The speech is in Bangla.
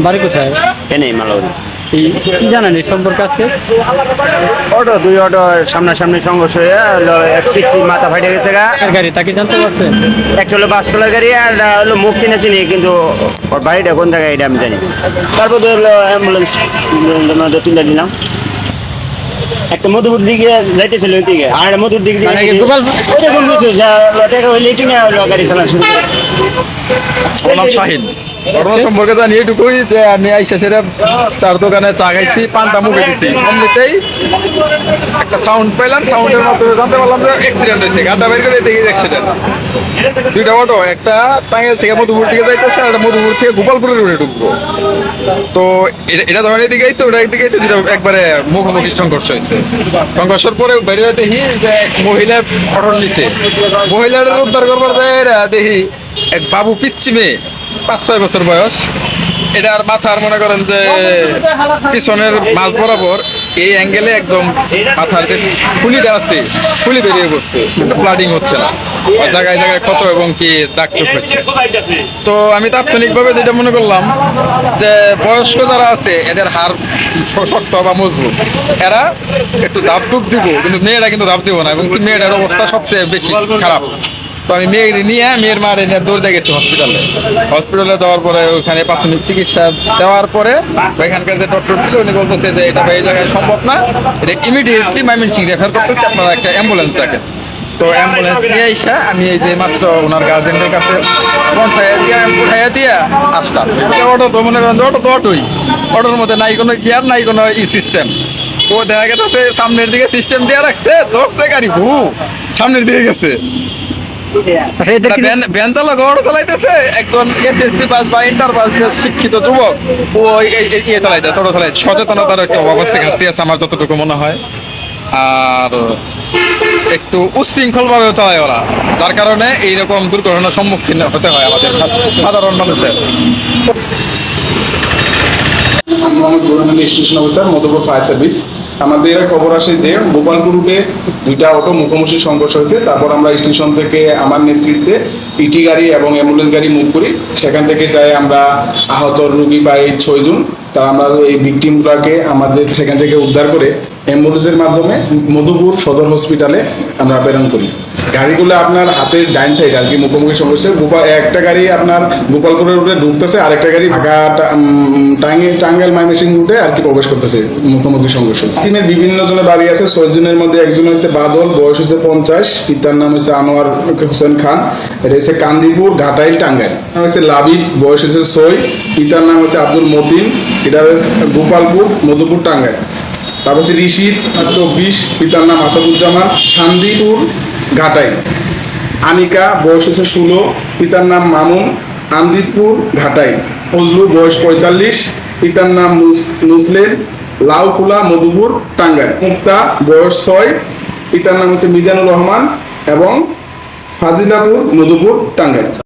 বাড়ি কোথায়? এনে মালাউরি কি জানেন এই সম্পর্কে আজকে? অটো দুই অটো সামনাসামনি সংঘর্ষ হয়ে এক পিচ্ছি মাথা ফাটে গেছে গা। গাড়ি? তাকে জানতে পারছেন? একটা হলো বাসতলার গাড়ি আর হলো মুখ চিনে চিনি কিন্তু ওর বাড়িটা কোন জায়গায় এটা আমি জানি তারপর তো হলো অ্যাম্বুলেন্স তুলে দিলাম। একটা মধুপুর দিকে যাইতেছিল ওই দিকে আর একটা মধুর দিকে মানে গোপাল- ওইটা কোন কিছু যা টাকা হইলে কি গাড়ি চালানো শুরু করে। গোলাম শাহিন। ঘটনা সম্পর্কে জানি এটুকুই যে আমি আইসা সেটা চার দোকানে চা খাইছি, পান্তা মুখে দিছি। অমনিতেই একটা সাউন্ড পেলাম সাউন্ডের মাধ্যমে জানতে পারলাম যে অ্যাক্সিডেন্ট হয়েছে। গাড়িটা বের করে দেখি অ্যাক্সিডেন্ট দুইটা অটো একটা টাঙ্গেল থেকে মধুপুর থেকে যাইতেছে, আর মধুপুর থেকে গোপালপুরের রোডে ঢুকবো। তো এটা- যখন এদিকে আইসে ওটা একদিকে আইসে দুটা একবারে মুখোমুখি সংঘর্ষ হয়েছে। সংঘর্ষের পরে বেরিয়ে দেখি যে মহিলা অটোর নিচে মহিলাটা উদ্ধার করবার দেখি এক বাবু পিচ্ছি মেয়ে। পাঁচ, ছয় বছর বয়স। এটার মাথার মনে করেন যে পিছনের মাঝ বরাবর এই অ্যাঙ্গেলে একদম মাথার যে খুলিটা আছে, খুলি বেরিয়ে পড়ছে। কিন্তু ব্লাডিং হচ্ছে না। জায়গায় জায়গায় ক্ষত এবং কি দাগ হচ্ছে। তো আমি তাৎক্ষণিকভাবে যেটা মনে করলাম যে বয়স্ক যারা আছে, এদের শ- শক্ত বা মজবুত, এরা একটু ধাপ দিব। কিন্তু মেয়েরা কিন্তু ধাপ দিব না এবং মেয়েটার অবস্থা সবচেয়ে বেশি খারাপ। তো আমি মেয়ে নিয়ে মেয়ের মারে নিয়ে দৌড়তে গেছি হসপিটালে হসপিটালে যাওয়ার পরে ওখানে প্রাথমিক চিকিৎসা দেওয়ার পরে ওইখানকার যে ডক্টর ছিল, উনি বলতেছে যে এটা এই জায়গায় সম্ভব না, এটা ইমিডিয়েটলি মাইমিনসিং রেফার করতেছে, আপনারা একটা অ্যাম্বুলেন্স দেখেন। তো অ্যাম্বুলেন্স নিয়ে এসে আমি এই যে মাত্র ওনার গার্জেনদের কাছে পৌঁছাইয়া দিয়ে অটো তো মনে করেন অটো তো অটোই। অটোর মধ্যে নাই কোনো গিয়ার, নাই কোনো ই সিস্টেম ও দেখা গেছে সামনের দিকে সিস্টেম দিয়ে রাখছে, ধরছে গাড়ি, ভু, সামনের দিকে গেছে। এদের কি ভ্যান ভ্যান চালক অটো চালাইতেছে একজন এসএসসি পাস বা ইন্টার পাস শিক্ষিত যুবক। ও এই- এই- এই- ইয়ে চালাইতেছে অটো চালাই সচেতনতার একটা অভাব আছে ঘাটতি আছে আমার যতটুকু মনে হয়। আর একটু উচ্ছৃঙ্খল ভাবে চালায় ওরা। যার কারণে এইরকম দুর্ঘটনার সম্মুখীন হতে হয় আমাদের সাধারণ মানুষের। আমি Mohammad station officer Madhupur fire service আমাদের খবর আসে যে গোপালপুর রুটে দুইটা অটো মুখোমুখি সংঘর্ষ হয়েছে। তারপর আমরা স্টেশন থেকে আমার নেতৃত্বে ইটি গাড়ি এবং অ্যাম্বুলেন্স গাড়ি মুভ করি। সেখান থেকে যাই আমরা আহত রুগী পাই ছয়জন তা আমরা এই ভিকটিমগুলোকে আমাদের সেখান থেকে উদ্ধার করে অ্যাম্বুলেন্সের মাধ্যমে মধুপুর সদর হসপিটালে আমরা প্রেরণ করি। গাড়িগুলো আপনার হাতের ডাইন সাইড আর কি মুখোমুখি সংঘর্ষে গোপাল একটা গাড়ি আপনার গোপালপুরের রুটে ঢুকতেছে আর একটা গাড়ি ঢাকা টা- উম, টাঙ্গে টাঙ্গাইল মাইমেসিং রুটে আর কি প্রবেশ করতেছে মুখোমুখি সংঘর্ষ টিমের বিভিন্ন জনের বাড়ি আছে ছয় জনের মধ্যে একজন হচ্ছে বাদল, বয়স হচ্ছে পঞ্চাশ, পিতার নাম হচ্ছে আনোয়ার হোসেন খান, এটা হচ্ছে কান্দিপুর, ঘাটাইল, টাঙ্গাইল। নাম হচ্ছে লাবিব, বয়স হচ্ছে ছয় পিতার নাম হচ্ছে আব্দুল মতিন, এটা হচ্ছে গোপালপুর, মধুপুর, টাঙ্গাইল। তারপর হচ্ছে ঋষিদ চব্বিশ, পিতার নাম আসাদুজ্জামান, শান্তিপুর ঘাটাই আনিকা, বয়স হচ্ছে ষোলো, পিতার নাম মামুন আন্দিতপুর ঘাটাই ফজলু বয়স পঁয়তাল্লিশ, পিতার নাম নুস- নুসলেন লাউকুলা মধুপুর টাঙ্গাই মুক্তা, বয়স ছয়। পিতার নাম হচ্ছে মিজানুর রহমান এবং ফাজিলাপুর, মধুপুর, টাঙ্গাইল।